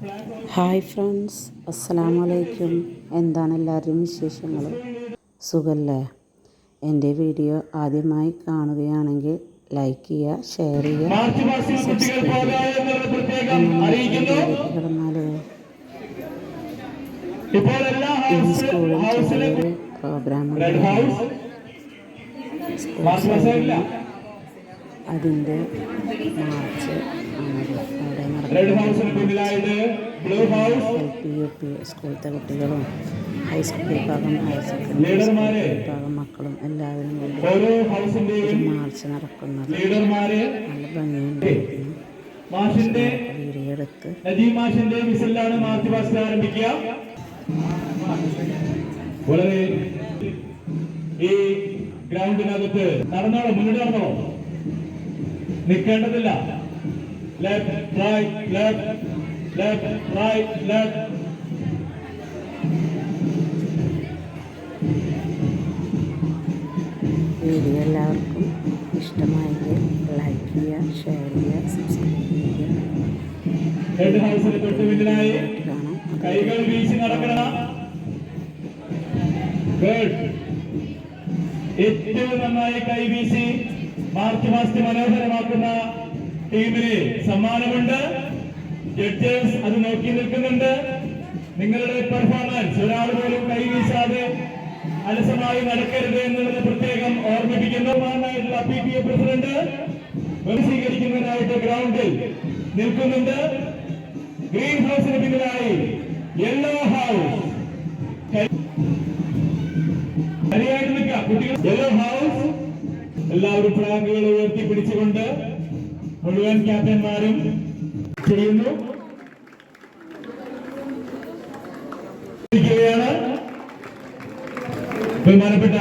Hi friends അസ്സലാമു അലൈക്കും എന്താണ് എല്ലാവരുടെയും വിശേഷങ്ങൾ? സുഖല്ലേ? എന്റെ വീഡിയോ ആദ്യമായി കാണുകയാണെങ്കിൽ ലൈക്ക് ചെയ്യുക ഷെയർ ചെയ്യുക മാസമില്ല അതിന്റെ മാർച്ച് ആണത് അവിടെ റെഡ് നടക്കുന്നത് ഹൗസിന് പിന്നിലായിട്ട് blue house L P U P സ്കൂളത്തെ കുട്ടികളും ഹൈസ്കൂൾ വിഭാഗം ഹയർ സെക്കൻഡറി വിഭാഗം മക്കളും എല്ലാവരും കൂടി ഹൗസിന്റെയും മാർച്ച് നടക്കുന്നത്. നല്ല ഭംഗിയുണ്ട്. വളരെ ഈ ഗ്രൗണ്ടിനകത്ത് നടന്നോളൂ മുന്നോട്ട് നടന്നോളൂ നിൽക്കേണ്ടതില്ല. Left right, left, left, right, left. Video എല്ലാവർക്കും ഇഷ്ടമായെങ്കിൽ ലൈക്ക് ചെയ്യുക ഷെയർ ചെയ്യുക സബ്സ്ക്രൈബ് ചെയ്യുക. കാണാം. കൈകൾ വീശി നടക്കണം. ഏറ്റവും നന്നായി കൈവീശി മാർച്ച് മാസത്തെ മനോഹരമാക്കുന്ന ടീമിന് സമ്മാനമുണ്ട്. ജഡ്ജേഴ്സ് അത് നോക്കി നിൽക്കുന്നുണ്ട്. നിങ്ങളുടെ പെർഫോമൻസ് ഒരാൾ പോലും കൈവീശാതെ അലസമായി നടക്കരുത് എന്നുള്ളത് പ്രത്യേകം ഓർമ്മിപ്പിക്കുന്നു. പ്രസിഡന്റ് ഗ്രൗണ്ടിൽ നിൽക്കുന്നുണ്ട്. ഗ്രീൻ ഹൗസിന് പിന്നിലായി യെല്ലോ ഹൗസ് കുട്ടികൾ. യെല്ലോ ഹൗസ് എല്ലാവരും ഫ്ലാഗുകൾ ഉയർത്തി പിടിച്ചുകൊണ്ട് മുഴുവൻ ക്യാപ്റ്റന്മാരും ചെയ്യുന്നു ബഹുമാനപ്പെട്ട